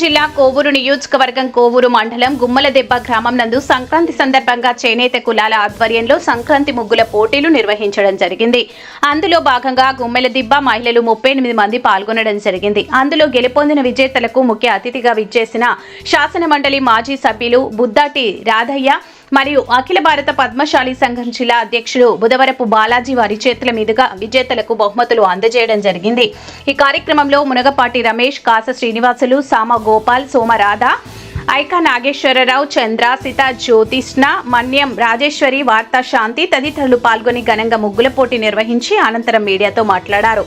జిల్లా కోవూరు నియోజకవర్గం కోవూరు మండలం గుమ్మలదెబ్బ గ్రామం నందు సంక్రాంతి సందర్భంగా చేనేత కులాల ఆధ్వర్యంలో సంక్రాంతి ముగ్గుల పోటీలు నిర్వహించడం జరిగింది. అందులో భాగంగా గుమ్మెలదిబ్బ మహిళలు ముప్పై ఎనిమిది మంది పాల్గొనడం జరిగింది. అందులో గెలుపొందిన విజేతలకు ముఖ్య అతిథిగా విచ్చేసిన శాసన మండలి మాజీ సభ్యులు బుద్దాటి రాధయ్య మరియు అఖిల భారత పద్మశాలి సంఘం జిల్లా అధ్యక్షుడు బుధవరపు బాలాజీ వారి చేతుల మీదుగా విజేతలకు బహుమతులు అందజేయడం జరిగింది. ఈ కార్యక్రమంలో మునగపాటి రమేష్ కాస శ్రీనివాసులు సామ గోపాల్ సోమరాధ ఐకా నాగేశ్వరరావు చంద్ర సీత జ్యోతిష్ణ మన్యం రాజేశ్వరి వార్తా శాంతి తదితరులు పాల్గొని ఘనంగా ముగ్గుల పోటీ నిర్వహించి అనంతరం మీడియాతో మాట్లాడారు.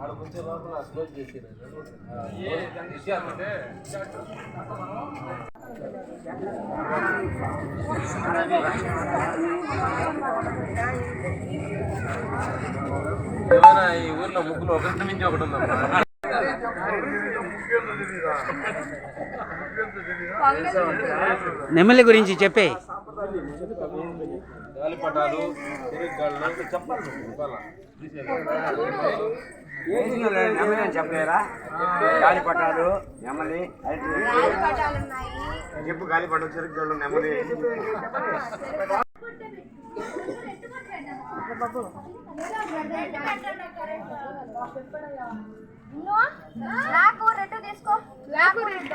ఆడ కొంచెం లోపల క్లోజ్ చేసి ఏమైనా ఈ ఊర్లో ముగ్గులు ఒకటి మించి ఒకటి ఉందమ్మా నెమలి గురించి చెప్పే. గాలిపటాలు నెమలి చెప్పలేరా గాలిపటాలు నెమలి చెప్పు గాలిపటం చెరుకు నెమ్మది నాకు రెడ్ తీసుకో. నాకు రెడ్.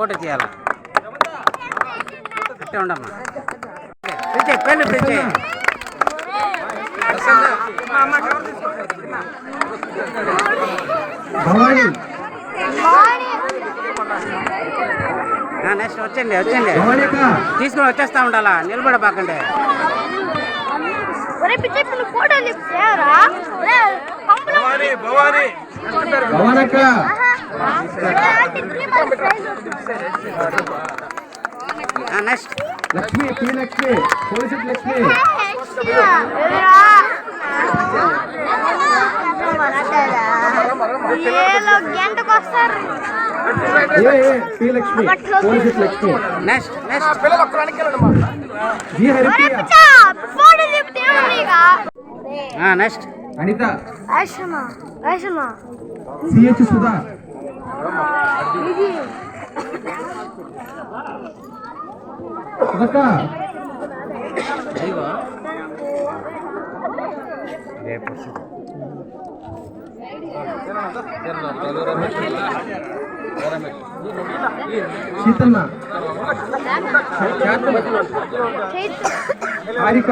ఫోటో తీయాలా? అట్టే ఉండమ్మా. పిలిచే పెళ్ళి పిలిచే భవాని. నెక్స్ట్ వచ్చండి వచ్చండి తీసుకుని వచ్చేస్తా ఉండాలా? నిలబడబాకండి. భవానక్క next Lakshmi P Lakshmi police Lakshmi. గంటకు వస్తారు Lakshmi police Lakshmi. Next next Haripriya photo చెప్తే నెక్స్ట్ అనిత సిహెచ్ సుధా. సుధక్క ఇదిగో శీతన్న హారిక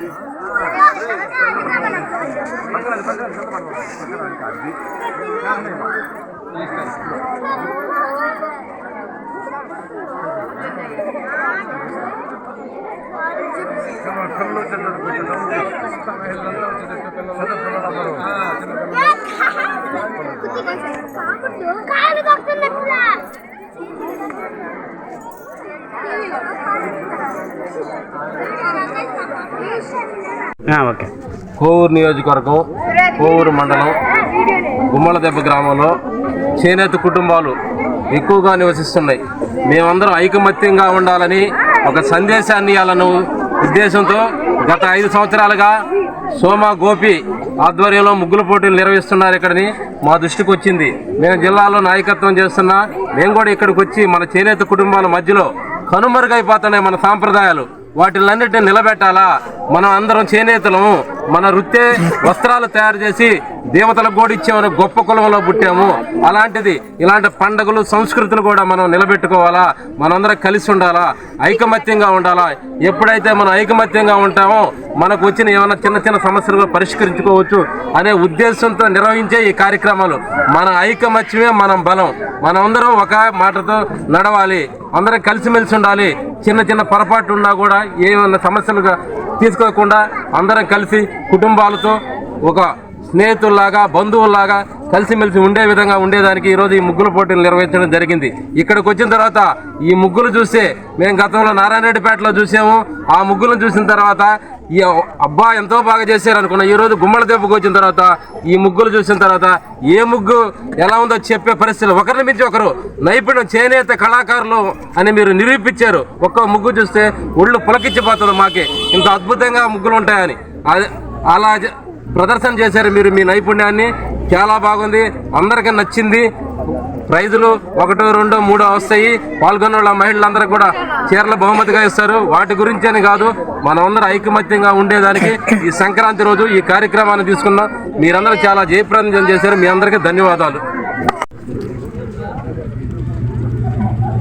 పిల్లలు చిన్న పిల్లలు కాలు కొడుతున్నట్టు ఓకే. కోవూరు నియోజకవర్గం కోవూరు మండలం గుమ్మలదెబ్బ గ్రామంలో చేనేత కుటుంబాలు ఎక్కువగా నివసిస్తున్నాయి. మేమందరం ఐకమత్యంగా ఉండాలని ఒక సందేశాన్ని ఇవ్వాలను ఉద్దేశంతో గత ఐదు సంవత్సరాలుగా సోమ గోపి ఆధ్వర్యంలో ముగ్గుల పోటీలు నిర్వహిస్తున్నారు ఇక్కడని మా దృష్టికి వచ్చింది. మేము జిల్లాలో నాయకత్వం చేస్తున్నా మేము కూడా ఇక్కడికి వచ్చి మన చేనేత కుటుంబాల మధ్యలో కనుమరుగైపోతున్నాయి మన సాంప్రదాయాలు. వాటిలన్నిటిని నిలబెట్టాలా? మనం అందరం చేనేతలము మన వృత్తే వస్త్రాలు తయారు చేసి దేవతలకు కూడా ఇచ్చామని గొప్ప కులంలో పుట్టాము. అలాంటిది ఇలాంటి పండుగలు సంస్కృతులు కూడా మనం నిలబెట్టుకోవాలా? మనందరం కలిసి ఉండాలా? ఐకమత్యంగా ఉండాలా? ఎప్పుడైతే మనం ఐకమత్యంగా ఉంటామో మనకు వచ్చిన ఏమైనా చిన్న చిన్న సమస్యలు కూడా పరిష్కరించుకోవచ్చు అనే ఉద్దేశంతో నిర్వహించే ఈ కార్యక్రమాలు. మన ఐకమత్యమే మనం బలం. మనమందరం ఒక మాటతో నడవాలి. అందరం కలిసిమెలిసి ఉండాలి. చిన్న చిన్న పొరపాటు ఉన్నా కూడా ఏమైనా సమస్యలుగా తీసుకోకుండా అందరం కలిసి కుటుంబాలతో ఒక స్నేహితుల్లాగా బంధువుల్లాగా కలిసిమెలిసి ఉండే విధంగా ఉండేదానికి ఈరోజు ఈ ముగ్గుల పోటీలు నిర్వహించడం జరిగింది. ఇక్కడికి వచ్చిన తర్వాత ఈ ముగ్గులు చూస్తే మేము గతంలో నారాయణరెడ్డిపేటలో చూసాము. ఆ ముగ్గులను చూసిన తర్వాత ఈ అబ్బా ఎంతో బాగా చేశారు అనుకున్నా ఈరోజు గుమ్మల దెబ్బకు వచ్చిన తర్వాత ఈ ముగ్గులు చూసిన తర్వాత ఏ ముగ్గు ఎలా ఉందో చెప్పే పరిస్థితులు ఒకరిని మించి ఒకరు. నైపుణ్యం చేనేత కళాకారులు అని మీరు నిరూపించారు. ఒక్క ముగ్గు చూస్తే ఒళ్ళు పులకిచ్చిపోతుంది మాకే. ఇంత అద్భుతంగా ముగ్గులు ఉంటాయని. అలా ప్రదర్శన చేశారు మీరు మీ నైపుణ్యాన్ని. చాలా బాగుంది. అందరికీ నచ్చింది. ప్రైజులు ఒకటో రెండో మూడో వస్తాయి. పాల్గొన్న వాళ్ళ మహిళలందరూ కూడా చీరల బహుమతిగా ఇస్తారు. వాటి గురించి అని కాదు మనమందరం ఐకమత్యంగా ఉండేదానికి ఈ సంక్రాంతి రోజు ఈ కార్యక్రమాన్ని తీసుకున్నాం. మీరందరూ చాలా జయప్రదం చేశారు. మీ అందరికీ ధన్యవాదాలు.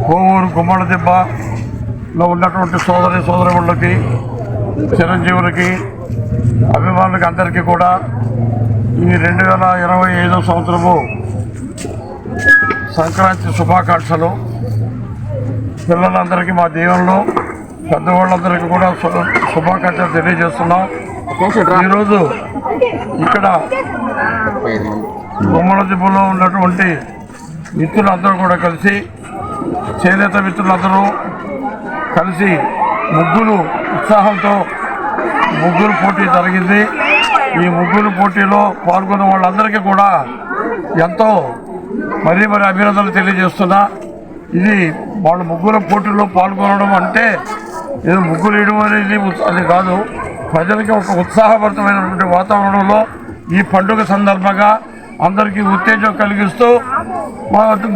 కోవూరు గుమ్మడి దెబ్బలో ఉన్నటువంటి సోదరి సోదరులకి చిరంజీవులకి అభిమానులకి అందరికీ కూడా ఈ రెండు వేల ఇరవై ఐదో సంవత్సరము సంక్రాంతి శుభాకాంక్షలు. పిల్లలందరికీ మా దీవెనలు పెద్దవాళ్ళందరికీ కూడా శుభాకాంక్షలు తెలియజేస్తున్నాం. ఈరోజు ఇక్కడ బొమ్మల దిబ్బలో ఉన్నటువంటి మిత్రులందరూ కూడా కలిసి చేనేత మిత్రులందరూ కలిసి ముగ్గులు ఉత్సాహంతో ముగ్గురు పోటీ జరిగింది. ఈ ముగ్గురు పోటీలో పాల్గొన్న వాళ్ళందరికీ కూడా ఎంతో మరీ మరి అభినందనలు తెలియజేస్తున్నా. ఇది వాళ్ళ ముగ్గుల పోటీలో పాల్గొనడం అంటే ఏదో ముగ్గులు వేయడం అనేది అది కాదు. ప్రజలకి ఒక ఉత్సాహభరితమైనటువంటి వాతావరణంలో ఈ పండుగ సందర్భంగా అందరికీ ఉత్తేజం కలిగిస్తూ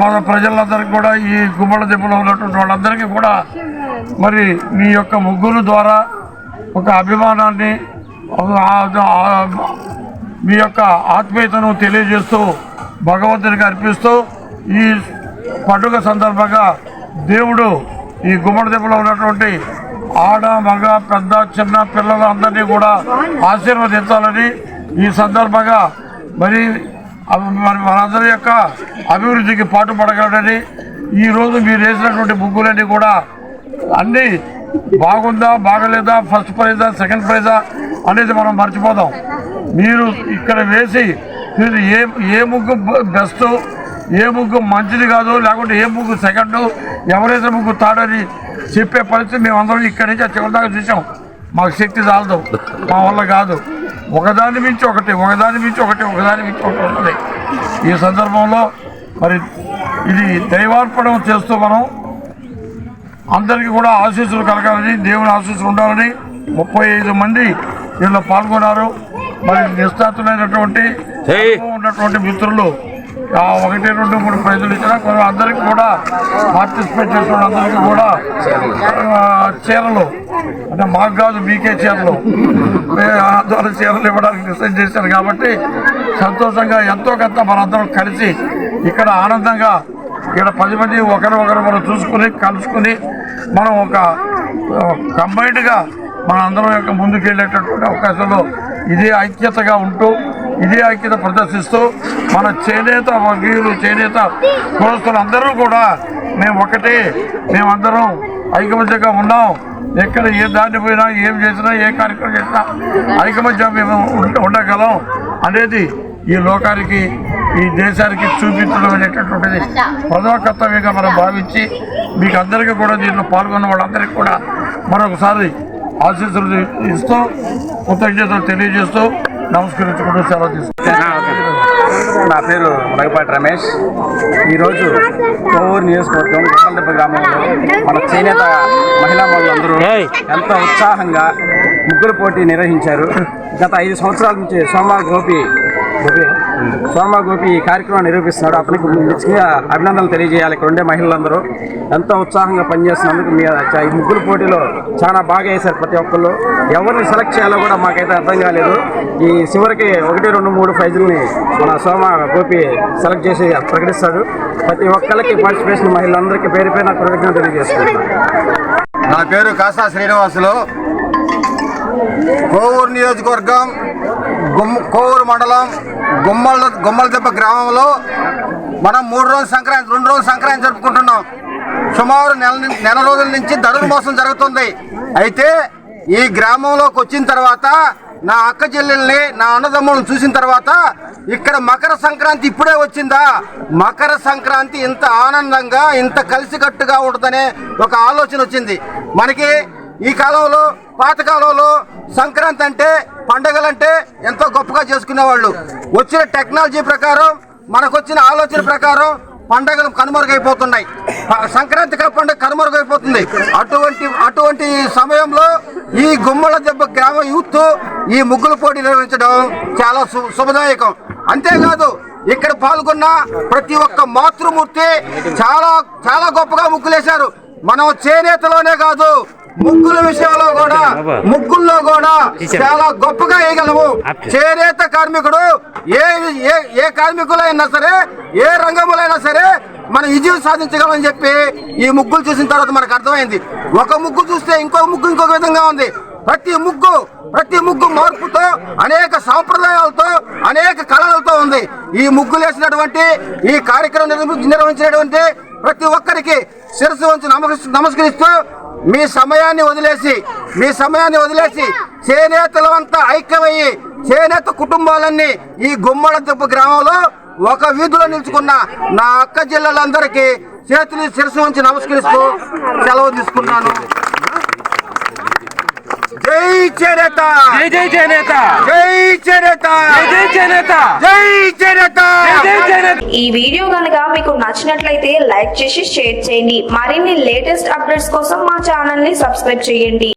మన ప్రజలందరికీ కూడా ఈ గుమ్మడి దెబ్బలో ఉన్నటువంటి వాళ్ళందరికీ కూడా మరి మీ యొక్క ముగ్గురు ద్వారా ఒక అభిమానాన్ని మీ యొక్క ఆత్మీయతను తెలియజేస్తూ భగవంతునికి అర్పిస్తూ ఈ పండుగ సందర్భంగా దేవుడు ఈ గుమ్మడి దెబ్బలో ఉన్నటువంటి ఆడ మగ పెద్ద చిన్న పిల్లలు అందరినీ కూడా ఆశీర్వదించాలని ఈ సందర్భంగా మరి మరి మనందరి యొక్క అభివృద్ధికి పాటుపడగలడని ఈరోజు మీరు వేసినటువంటి ముగ్గులన్నీ కూడా అన్నీ బాగుందా బాగలేదా ఫస్ట్ ప్రైజా సెకండ్ ప్రైజా అనేది మనం మర్చిపోదాం. మీరు ఇక్కడ వేసి ఏ ఏ ముగ్గు బెస్ట్ ఏ ముగ్గు మంచిది కాదు లేకుంటే ఏ ముగ్గు సెకండ్ ఎవరైతే ముగ్గు తాడని చెప్పే పరిస్థితి మేమందరం ఇక్కడి నుంచి చివరి దాకా చూసాం. మాకు శక్తి చాలదు మా వల్ల కాదు. ఒకదాని మించి ఒకటి ఒకదాని మించి ఒకటి ఒకదాని మించి ఒకటి ఉంటుంది. ఈ సందర్భంలో మరి ఇది దైవార్పణం చేస్తూ మనం అందరికీ కూడా ఆశీస్సులు కలగాలని దేవుని ఆశీస్సులు ఉండాలని ముప్పై ఐదు మంది దీనిలో పాల్గొన్నారు. మరి నిష్ణాతులైనటువంటి ఉన్నటువంటి మిత్రులు ఒకటి రెండు మూడు ప్రైజులు ఇచ్చిన కొంత అందరికీ కూడా పార్టిసిపేట్ చేసిన అందరికీ కూడా చీరలు. అంటే మాకు కాదు మీకే చీరలు. ద్వారా చీరలు ఇవ్వడానికి డిసైడ్ చేశారు కాబట్టి సంతోషంగా ఎంతో కొంత మనందరం కలిసి ఇక్కడ ఆనందంగా ఇక్కడ పది మంది ఒకరు ఒకరు మనం చూసుకుని కలుసుకుని మనం ఒక కంబైన్డ్గా మన అందరం యొక్క ముందుకు వెళ్ళేటటువంటి అవకాశంలో ఇదే ఐక్యతగా ఉంటూ ఇదే ఐక్యత ప్రదర్శిస్తూ మన చేనేత వర్గీయులు చేనేత కులస్తులందరూ కూడా మేము ఒకటి మేమందరం ఐకమత్యంగా ఉన్నాం. ఎక్కడ ఏ దాన్ని పోయినా ఏం చేసినా ఏ కార్యక్రమం చేసినా ఐకమత్యం మేము ఉండగలం అనేది ఈ లోకానికి ఈ దేశానికి చూపించడం అనేటటువంటిది ప్రథమ కర్తవ్యంగా మనం భావించి మీకు అందరికీ కూడా దీంట్లో పాల్గొన్న వాళ్ళందరికీ కూడా మరొకసారి ఆశీస్సులు ఇస్తూ కృతజ్ఞతలు తెలియజేస్తూ నమస్కరించుకుంటూ సెలవు తీసుకుంటాం నా పేరు రఘుపాటి రమేష్. ఈరోజు కోవూరు నియోజకవర్గం గుప్పలదెబ్బ గ్రామంలో మన చేనేత మహిళా మనులందరూ ఎంతో ఉత్సాహంగా ముగ్గురు పోటీ నిర్వహించారు. గత ఐదు సంవత్సరాల నుంచి సోమా గోపి గోపి సోమా గోపి ఈ కార్యక్రమాన్ని నిరూపిస్తున్నాడు. అతనికి నిజంగా అభినందనలు తెలియజేయాలి. ఇక్కడ ఉండే మహిళలందరూ ఎంతో ఉత్సాహంగా పనిచేస్తున్నందుకు మీ ఈ ముగ్గురు పోటీలో చాలా బాగా వేశారు ప్రతి ఒక్కళ్ళు. ఎవరిని సెలెక్ట్ చేయాలో కూడా మాకైతే అర్థం కాలేదు. ఈ చివరికి ఒకటి రెండు మూడు ప్రైజుల్ని మన సోమ గోపి సెలెక్ట్ చేసి ప్రకటిస్తాడు. ప్రతి ఒక్కరికి పార్టిసిపేషన్ మహిళలందరికీ పేరు పైన కృతజ్ఞత తెలియజేస్తున్నాను. నా పేరు కాసా శ్రీనివాసులు. కోవూరు నియోజకవర్గం కోవూరు మండలం గుమ్మల గుమ్మలదెబ్బ గ్రామంలో మనం మూడు రోజులు సంక్రాంతి రెండు రోజులు సంక్రాంతి జరుపుకుంటున్నాం. సుమారు నెల నెల రోజుల నుంచి ధనుర్ మోసం జరుగుతుంది. అయితే ఈ గ్రామంలోకి వచ్చిన తర్వాత నా అక్క చెల్లెల్ని నా అన్నదమ్ములను చూసిన తర్వాత ఇక్కడ మకర సంక్రాంతి ఇప్పుడే వచ్చిందా? మకర సంక్రాంతి ఇంత ఆనందంగా ఇంత కలిసికట్టుగా ఉంటుందనే ఒక ఆలోచన వచ్చింది. మనకి ఈ కాలంలో పాత కాలంలో సంక్రాంతి అంటే పండగలంటే ఎంతో గొప్పగా చేసుకునేవాళ్ళు. వచ్చిన టెక్నాలజీ ప్రకారం మనకొచ్చిన ఆలోచన ప్రకారం పండగలు కనుమరుగైపోతున్నాయి. సంక్రాంతి పండుగ కనుమరుగైపోతుంది. అటువంటి అటువంటి సమయంలో ఈ గుమ్మల దెబ్బ గ్రామ యూత్ ఈ ముగ్గుల పోటీ నిర్వహించడం చాలా శుభదాయకం. అంతేకాదు ఇక్కడ పాల్గొన్న ప్రతి ఒక్క మాతృమూర్తి చాలా చాలా గొప్పగా ముగ్గులేశారు. మనం చేనేతలోనే కాదు ముగ్గుల విషయంలో కూడా ముగ్గుల్లో కూడా చాలా గొప్పగా వేయగలము చేనేత కార్మికుడు ఏ ఏ ఏ కార్మికులైనా సరే ఏ రంగములైనా సరే మనం విజయం సాధించగలమని చెప్పి ఈ ముగ్గులు చూసిన తర్వాత మనకు అర్థమైంది. ఒక ముగ్గు చూస్తే ఇంకో ముగ్గు ఇంకొక విధంగా ఉంది. ప్రతి ముగ్గు ప్రతి ముగ్గు మార్పుతో అనేక సాంప్రదాయాలతో అనేక కళలతో ఉంది. ఈ ముగ్గులు వేసినటువంటి ఈ కార్యక్రమం నిర్వ- నిర్వహించినటువంటి ప్రతి ఒక్కరికి శిరస్సు వంచి నమస్- నమస్కరిస్తూ మీ సమయాన్ని వదిలేసి మీ సమయాన్ని వదిలేసి చేనేతలు అంతా ఐక్యమయ్యి చేనేత కుటుంబాలన్నీ ఈ గుమ్మడ దెబ్బ గ్రామంలో ఒక వీధిలో నిలుచుకున్న నా అక్క జిల్లాలందరికీ చేతులు శిరసు ఉంచి నమస్కరిస్తూ సెలవు తీసుకున్నాను జై చేనేత జై జై చేనేత జై చేనేత జై చేనేత జై చేనేత జై చేనేత ఈ వీడియో కనుక మీకు నచ్చినట్లయితే లైక్ చేసి షేర్ చేయండి. మరిన్ని లేటెస్ట్ అప్డేట్స్ కోసం మా ఛానల్ని సబ్స్క్రైబ్ చేయండి.